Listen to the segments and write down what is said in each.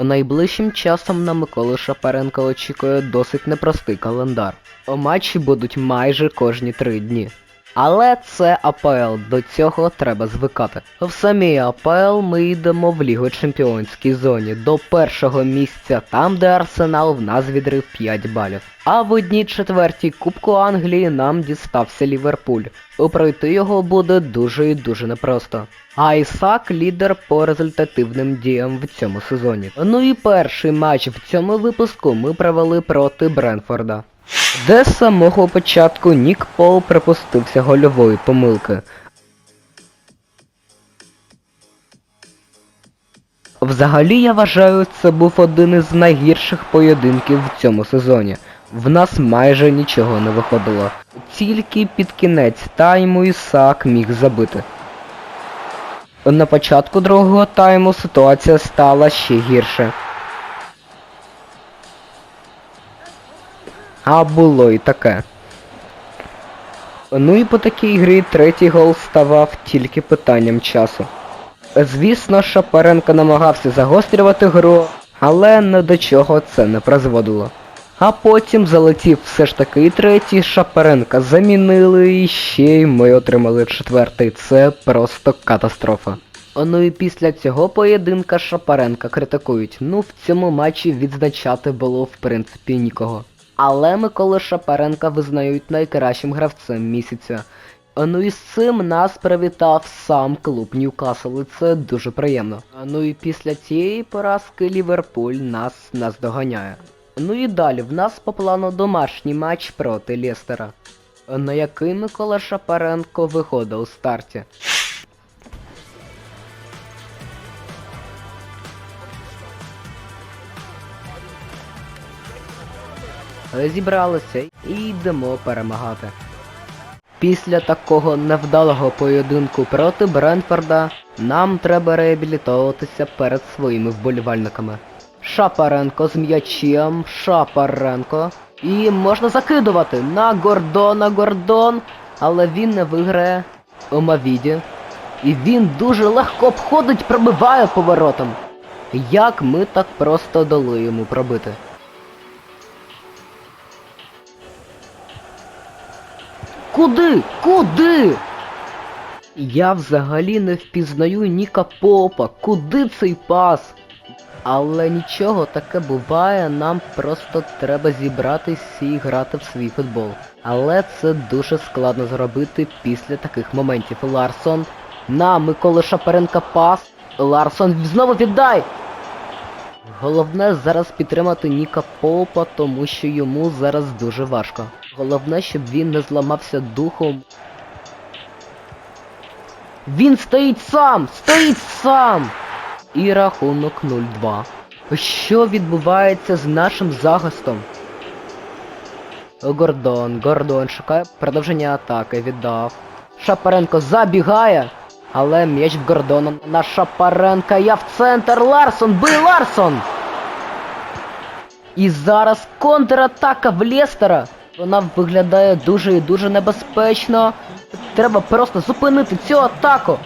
Найближчим часом на Миколу Шапаренка очікує досить непростий календар. Матчі будуть майже кожні три дні. Але це АПЛ, до цього треба звикати. В самій АПЛ ми йдемо в Лігу Чемпіонській зоні до першого місця, там де Арсенал в нас відрив 5 балів. А в одній четвертій Кубку Англії нам дістався Ліверпуль. Пройти його буде дуже і дуже непросто. А лідер по результативним діям в цьому сезоні. Ну і перший матч в цьому випуску ми провели проти Бренфорда. Де з самого початку Нік Пол припустився гольової помилки. Взагалі я вважаю, це був один із найгірших поєдинків в цьому сезоні. В нас майже нічого не виходило. Тільки під кінець тайму Ісак міг забити. На початку другого тайму ситуація стала ще гірше. А було і таке. Ну і по такій грі третій гол ставав тільки питанням часу. Звісно, Шапаренко намагався загострювати гру, але не до чого це не призводило. А потім залетів все ж таки і третій Шапаренка замінили і ще й ми отримали четвертий. Це просто катастрофа. Ну і після цього поєдинка Шапаренка критикують. Ну в цьому матчі відзначати було в принципі нікого. Але Миколи Шапаренка визнають найкращим гравцем місяця. Ну і з цим нас привітав сам клуб Ньюкасл, і це дуже приємно. Ну і після цієї поразки Ліверпуль нас наздоганяє. Ну і далі в нас по плану домашній матч проти Лестера, на який Микола Шапаренко виходив у старті. Зібралися і йдемо перемагати. Після такого невдалого поєдинку проти Бренфорда нам треба реабілітовуватися перед своїми вболівальниками. Шапаренко з м'ячем, Шапаренко. І можна закидувати на Гордона Гордон, але він не виграє у Мавіді. І він дуже легко обходить, пробиває поворотом. Як ми так просто дали йому пробити? Куди? Куди? Я взагалі не впізнаю Ніка Попа. Куди цей пас? Але нічого таке буває, нам просто треба зібратися і грати в свій футбол. Але це дуже складно зробити після таких моментів. Ларсон на Миколи Шапаренка пас. Ларсон знову віддай! Головне зараз підтримати Ніка Попа, тому що йому зараз дуже важко. Головне, щоб він не зламався духом. Він стоїть сам! Стоїть сам! І рахунок 0-2. Що відбувається з нашим захистом? Гордон, Гордон шукає продовження атаки, віддав. Шапаренко забігає, але м'яч в Гордона на Шапаренка. Я в центр Ларсон! Бий Ларсон! І зараз контратака в Лестера. Вона виглядає дуже і дуже небезпечно. Треба просто зупинити цю атаку.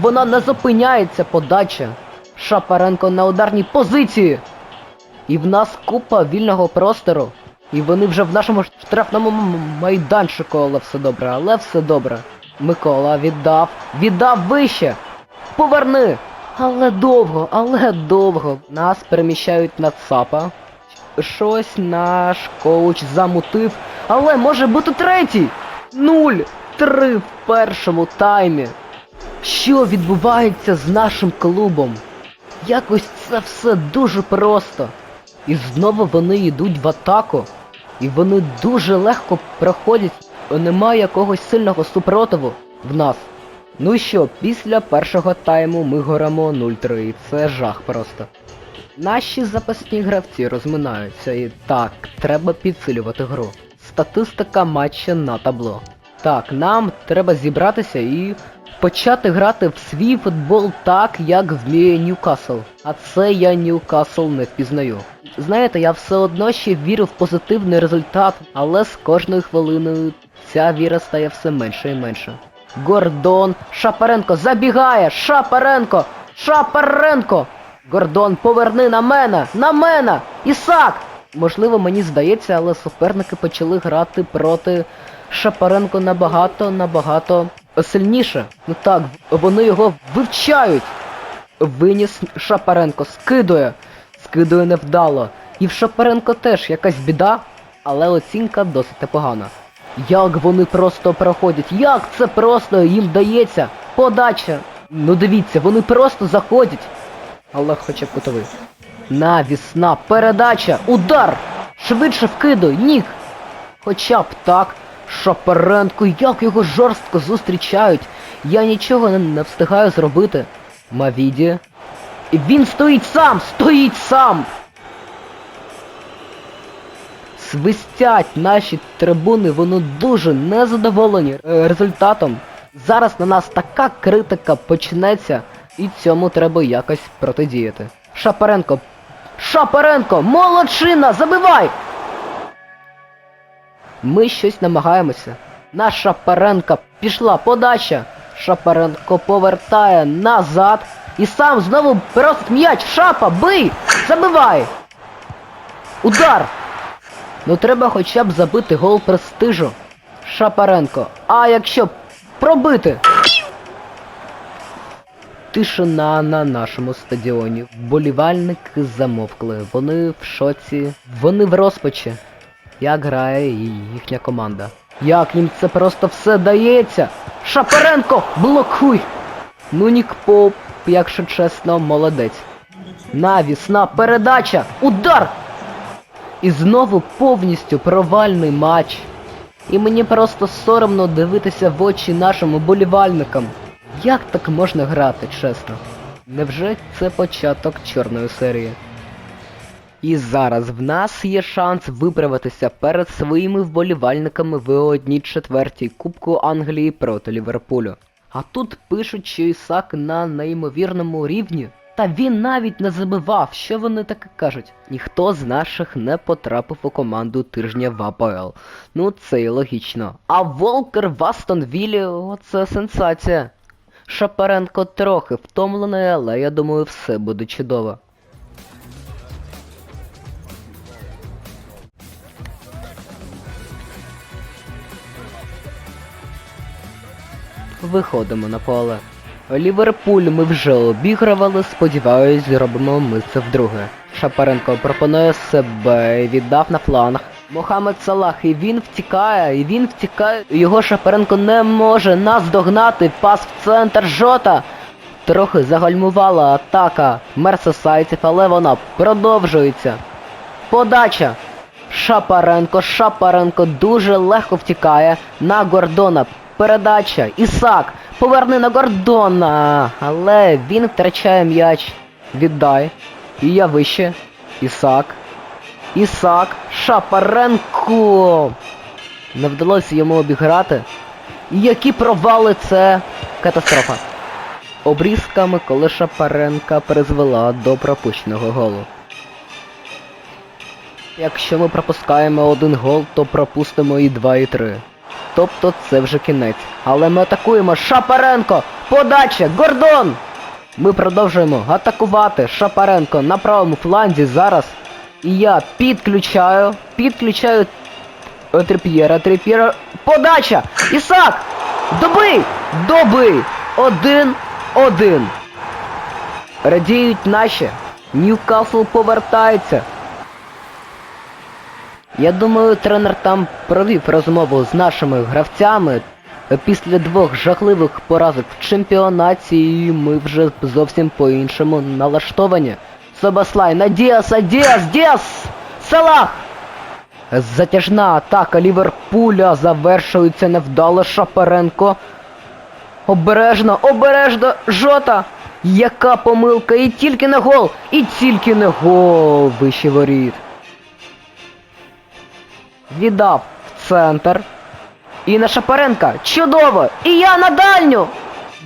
Вона не зупиняється подача. Шапаренко на ударній позиції. І в нас купа вільного простору. І вони вже в нашому штрафному майданчику, але все добре, але все добре. Микола віддав, віддав вище. Поверни! Але довго, але довго. Нас переміщають на ЦАПа. Щось наш коуч замутив, але може бути третій. Нуль! Три в першому таймі. Що відбувається з нашим клубом? Якось це все дуже просто. І знову вони йдуть в атаку. І вони дуже легко проходять. Немає якогось сильного супротиву в нас. Ну і що, після першого тайму ми горемо 0-3. Це жах просто. Наші запасні гравці розминаються і так, треба підсилювати гру. Статистика матча на табло. Так, нам треба зібратися і почати грати в свій футбол так, як вміє Ньюкасл. А це я Ньюкасл не впізнаю. Знаєте, я все одно ще вірю в позитивний результат, але з кожною хвилиною ця віра стає все менше і менше. Гордон, Шапаренко забігає! Шапаренко! Шапаренко! Гордон, поверни на мене! На мене! Ісак! Можливо, мені здається, але суперники почали грати проти Шапаренко набагато, набагато сильніше. Ну так, вони його вивчають. Виніс Шапаренко, скидує. Скидує невдало. І в Шапаренко теж якась біда, але оцінка досить непогана. Як вони просто проходять, як це просто їм дається? Подача. Ну дивіться, вони просто заходять. Хоча б кутовий. Навісна передача, удар! Швидше вкидуй, нік! Хоча б так. Шапаренко, як його жорстко зустрічають. Я нічого не, не встигаю зробити. Мавіді. І він стоїть сам! Стоїть сам! Свистять наші трибуни, вони дуже незадоволені е, результатом. Зараз на нас така критика почнеться, і цьому треба якось протидіяти. Шапаренко. Шапаренко! Молодчина! Забивай! Ми щось намагаємося. На Шапаренка пішла подача. Шапаренко повертає назад. І сам знову просить м'яч. Шапа, бий! Забивай! Удар! Ну треба хоча б забити гол престижу. Шапаренко. А якщо пробити? Тишина на нашому стадіоні. Вболівальники замовкли. Вони в шоці. Вони в розпачі. Як грає їхня команда. Як їм це просто все дається? Шапаренко! Блокуй! Ну Нік Поп, якщо чесно, молодець. Навісна передача! Удар! І знову повністю провальний матч. І мені просто соромно дивитися в очі нашим уболівальникам. Як так можна грати, чесно? Невже це початок чорної серії? І зараз в нас є шанс виправитися перед своїми вболівальниками в одній четвертій Кубку Англії проти Ліверпулю. А тут пишуть, що Ісак на неймовірному рівні. Та він навіть не забивав, що вони таке кажуть. Ніхто з наших не потрапив у команду тижня в АПЛ. Ну це і логічно. А Волкер в Астон Віллі, оце сенсація. Шапаренко трохи втомлений, але я думаю, все буде чудово. Виходимо на поле. Ліверпуль ми вже обігрували, сподіваюсь, зробимо ми це вдруге. Шапаренко пропонує себе віддав на фланг. Мохамед Салах, і він втікає, і він втікає. Його Шапаренко не може нас догнати. Пас в центр жота. Трохи загальмувала атака мерсесайців, але вона продовжується. Подача. Шапаренко, Шапаренко дуже легко втікає на Гордона. Передача. Ісак. Поверни на Гордона. Але він втрачає м'яч. Віддай. І я вище. Ісак. Ісак. Шапаренко. Не вдалося йому обіграти. Які провали це катастрофа. Обрізками, коли Шапаренка призвела до пропущеного голу. Якщо ми пропускаємо один гол, то пропустимо і два, і три. Тобто це вже кінець. Але ми атакуємо Шапаренко! Подача! Гордон! Ми продовжуємо атакувати Шапаренко на правому фланзі зараз. І я підключаю, підключаю Трип'єра, Трип'єра. Подача! Ісак! Добий! Добий! Один, один. Радіють наші. Ньюкасл повертається. Я думаю, тренер там провів розмову з нашими гравцями. Після двох жахливих поразок в чемпіонаті ми вже зовсім по-іншому налаштовані. Собаслай на Діаса, Діас, Діас! Салах! Затяжна атака Ліверпуля завершується невдало Шапаренко. Обережно, обережно, Жота! Яка помилка! І тільки не гол! І тільки не гол! Вище воріт. Віддав в центр. І на Шапаренка. Чудово! І я на дальню!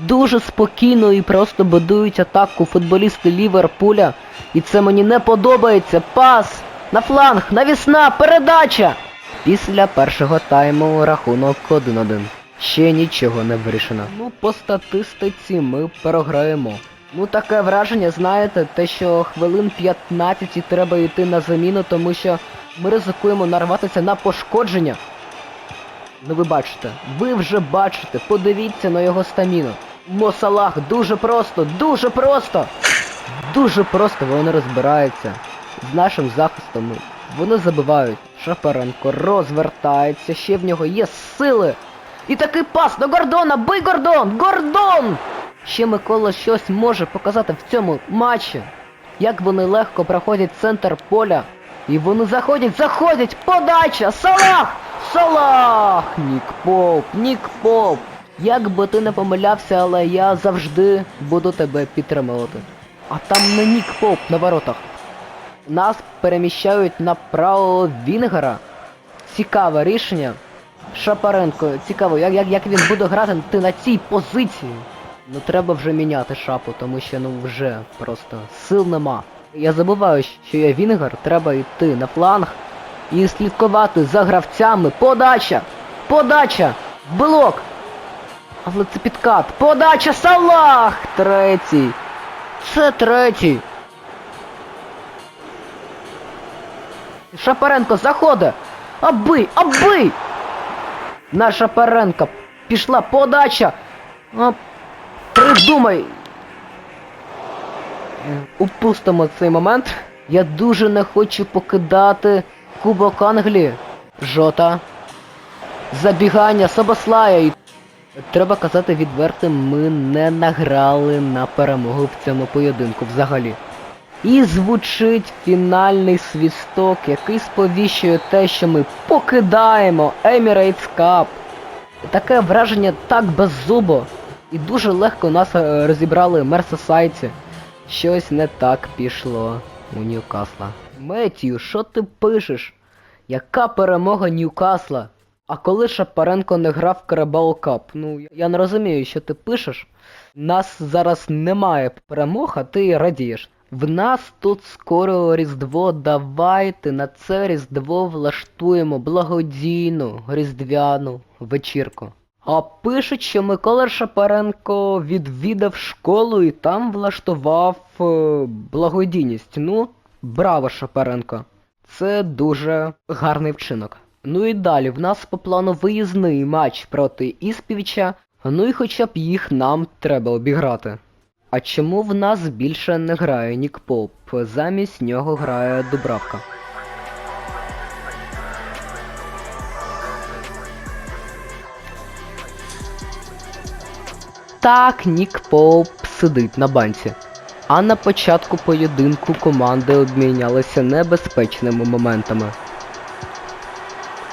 Дуже спокійно і просто будують атаку футболісти Ліверпуля. І це мені не подобається. Пас! На фланг! Навісна! Передача! Після першого тайму рахунок 1-1. Ще нічого не вирішено. Ну, по статистиці ми програємо. Ну таке враження, знаєте, те, що хвилин 15 і треба йти на заміну, тому що ми ризикуємо нарватися на пошкодження. Ну ви бачите, ви вже бачите, подивіться на його стаміну. Мосалах дуже просто, дуже просто! Дуже просто вони розбираються з нашим захистом. Вони забивають. Шапаренко розвертається, ще в нього є сили. І такий пас на Гордона! Бий Гордон! Гордон! Ще Микола щось може показати в цьому матчі. Як вони легко проходять центр поля. І вони заходять, заходять! Подача! Салах! Салах! Нік Поп, Нік Поп! Як би ти не помилявся, але я завжди буду тебе підтримувати. А там не Нік Поп на воротах. Нас переміщають на правого Вінгера. Цікаве рішення. Шапаренко, цікаво, як, як, як він буде грати ти на цій позиції. Ну треба вже міняти шапу, тому що ну вже просто сил нема. Я забуваю, що я Вінгер, треба йти на фланг і слідкувати за гравцями. Подача! Подача! Блок! Але це підкат. Подача Салах! Третій. Це третій. Шапаренко заходить! Аби! Аби! На Шапаренка пішла подача! А, придумай! Упустимо цей момент. Я дуже не хочу покидати Кубок Англії. Жота. Забігання Собослая. І Треба казати відвертим, ми не награли на перемогу в цьому поєдинку взагалі. І звучить фінальний свісток, який сповіщує те, що ми покидаємо Emirates Cup. Таке враження так беззубо. І дуже легко нас е, розібрали мерсесайці. Щось не так пішло у Ньюкасла. Меттію, що ти пишеш? Яка перемога Ньюкасла? А коли Шапаренко не грав в Карабал Кап? Ну, я не розумію, що ти пишеш. Нас зараз немає перемог, а ти радієш. В нас тут скоро Різдво, давайте на це Різдво влаштуємо благодійну різдвяну вечірку. А пишуть, що Микола Шапаренко відвідав школу і там влаштував е, благодійність. Ну, браво, Шапаренко. Це дуже гарний вчинок. Ну і далі, в нас по плану виїзний матч проти Іспівіча, ну і хоча б їх нам треба обіграти. А чому в нас більше не грає Нік Поп? Замість нього грає Дубравка. Так, Нік Поп сидить на банці. А на початку поєдинку команди обмінялися небезпечними моментами.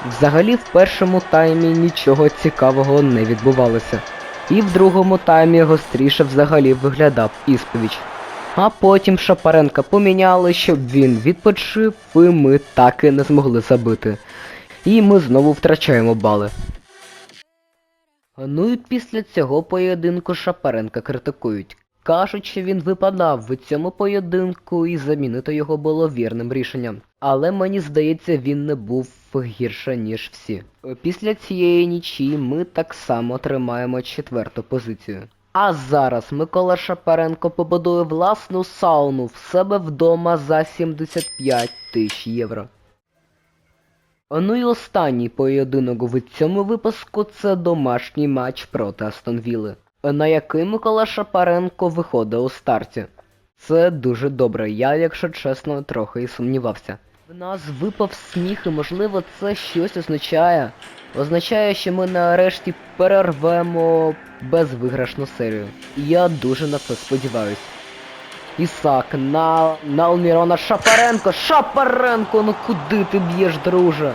Взагалі в першому таймі нічого цікавого не відбувалося. І в другому таймі гостріше взагалі виглядав Ісповіч. А потім Шапаренка поміняли, щоб він відпочив, і ми так і не змогли забити. І ми знову втрачаємо бали. Ну і після цього поєдинку Шапаренка критикують. Кажуть, що він випадав в цьому поєдинку і замінити його було вірним рішенням. Але мені здається, він не був гірше, ніж всі. Після цієї нічі ми так само тримаємо четверту позицію. А зараз Микола Шапаренко побудує власну сауну в себе вдома за 75 тисяч євро. Ну і останній поєдинок в цьому випуску це домашній матч проти Астон Вілли, на який Микола Шапаренко виходить у старті. Це дуже добре, я, якщо чесно, трохи і сумнівався. В нас випав сніг і можливо це щось означає. Означає, що ми нарешті перервемо безвиграшну серію. І я дуже на це сподіваюсь. Ісак, на, на Алмірона Шапаренко! Шапаренко, ну куди ти б'єш, друже?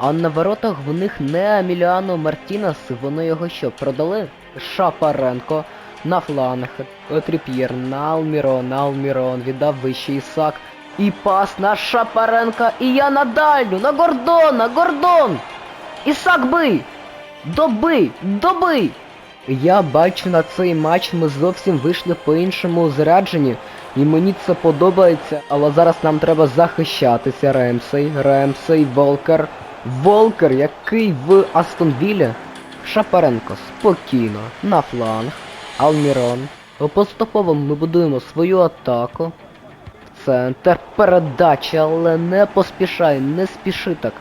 А на воротах в них не Аміліано Мартінес, вони його що, продали? Шапаренко на фланг, Тріп'єр, на Алмірон, Алмірон, віддав вище Ісак. І пас на Шапаренка, і я на дальню, на Гордона, Гордон! Ісак бий! Добий! Добий! Я бачу на цей матч ми зовсім вийшли по-іншому заряджені, і мені це подобається, але зараз нам треба захищатися Ремсей, Ремсей, Волкер. Волкер, який в Астон Віллі. Шапаренко спокійно на фланг. Алмірон. Поступово ми будуємо свою атаку. Центр передача, але не поспішай, не спіши так.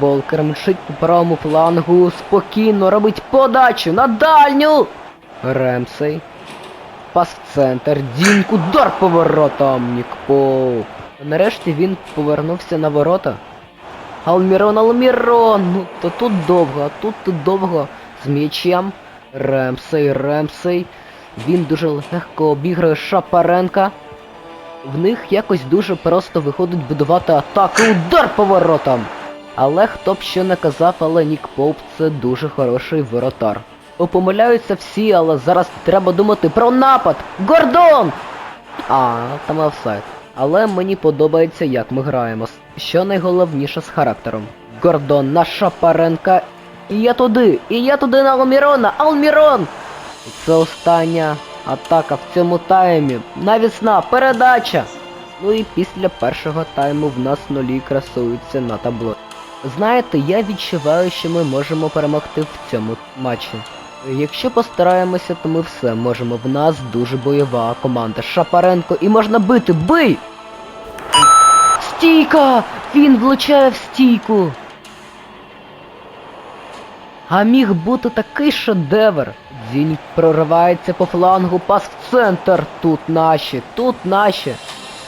Волкер мчить по правому флангу, спокійно робить подачу на дальню. Ремсей. Пас в центр, Дінк, удар по воротам, Нікпоу. Нарешті він повернувся на ворота. Алмірон, Алмірон! Ну, то тут довго, а тут тут довго. З м'ячем. Ремсей, Ремсей. Він дуже легко обіграє Шапаренка. В них якось дуже просто виходить будувати атаки. Удар по воротам! Але хто б що не казав, але Нік Поуп це дуже хороший воротар. Помиляються всі, але зараз треба думати про напад! Гордон! А, там офсайд. Але мені подобається, як ми граємо. Що найголовніше з характером. Гордон на Шапаренка. І я туди! І я туди на Алмірона! Алмірон! Це остання атака в цьому таймі. Навісна передача! Ну і після першого тайму в нас нулі красуються на табло. Знаєте, я відчуваю, що ми можемо перемогти в цьому матчі. Якщо постараємося, то ми все можемо. В нас дуже бойова команда. Шапаренко і можна бити. Бий! Стійка! Він влучає в стійку. А міг бути такий шедевр. Дзінь проривається по флангу, пас в центр. Тут наші, тут наші.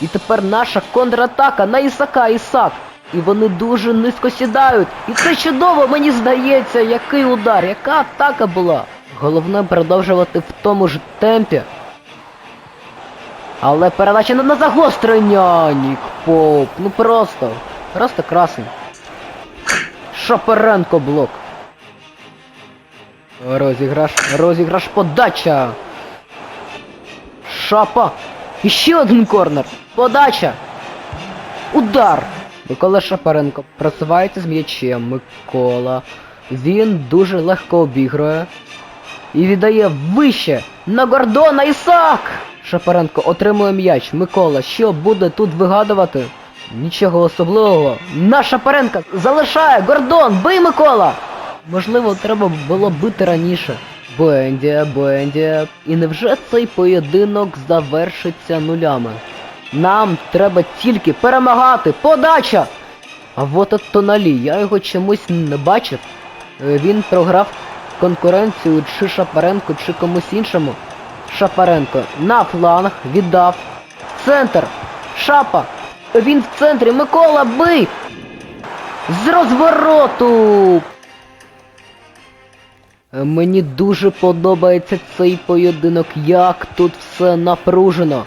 І тепер наша контратака на Ісака Ісак. І вони дуже низько сідають. І це чудово, мені здається, який удар, яка атака була. Головне продовжувати в тому ж темпі. Але передача на загострення, Нік Поп. Ну просто. Просто красний. Шапаренко блок. Розіграш, розіграш подача. Шапа. І ще один корнер. Подача. Удар. Микола Шапаренко просувається з м'ячем. Микола. Він дуже легко обігрує. І віддає вище на Гордона Ісак! Шапаренко отримує м'яч. Микола, що буде тут вигадувати? Нічого особливого. На Шапаренка залишає Гордон, бий Микола! Можливо, треба було бити раніше. Буендія, Буендія. І невже цей поєдинок завершиться нулями? Нам треба тільки перемагати! Подача! А вот от Тоналі, я його чомусь не бачив. Е, Він програв конкуренцію чи Шапаренко, чи комусь іншому. Шапаренко на фланг віддав. Центр. Шапа. Він в центрі. Микола бий! З розвороту! Мені дуже подобається цей поєдинок, як тут все напружено.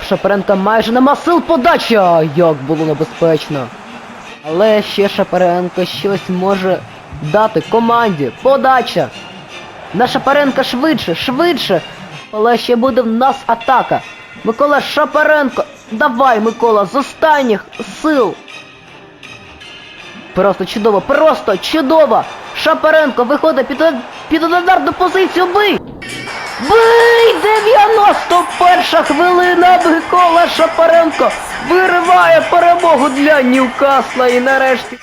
В Шапаренка майже нема сил подача! Як було небезпечно. Але ще Шапаренко щось може дати команді. Подача! На Шапаренка швидше, швидше! Але ще буде в нас атака. Микола Шапаренко! Давай, Микола, з останніх сил! Просто чудово, просто чудово! Шапаренко виходить під, під ударну позицію, бий! Бий! 91 хвилина! Микола Шапаренко вириває перемогу для Ньюкасла і нарешті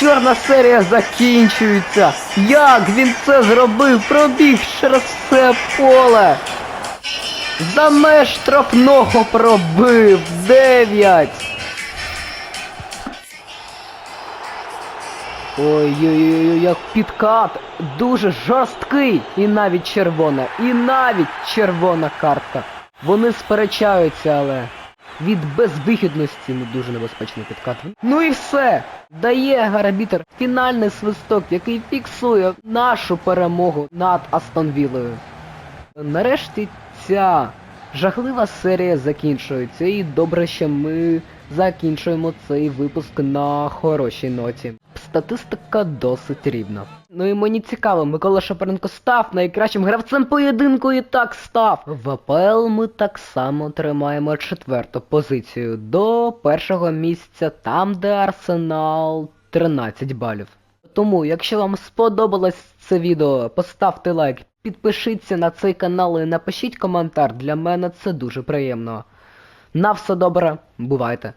чорна серія закінчується. Як він це зробив? Пробіг через все поле. За меж штрафного пробив. 9. Ой-ой-ой, як підкат, дуже жорсткий, і навіть червона, і навіть червона картка. Вони сперечаються, але від безвихідності не дуже небезпечний підкат. Ну і все. Дає гарабітер фінальний свисток, який фіксує нашу перемогу над Астонвілою. Нарешті ця жахлива серія закінчується, і добре, що ми закінчуємо цей випуск на хорошій ноті. Статистика досить рівна. Ну і мені цікаво, Микола Шапаренко став найкращим гравцем поєдинку і так став. В АПЛ ми так само тримаємо четверту позицію до першого місця, там де Арсенал 13 балів. Тому, якщо вам сподобалось це відео, поставте лайк, підпишіться на цей канал і напишіть коментар. Для мене це дуже приємно. На все добре, бувайте!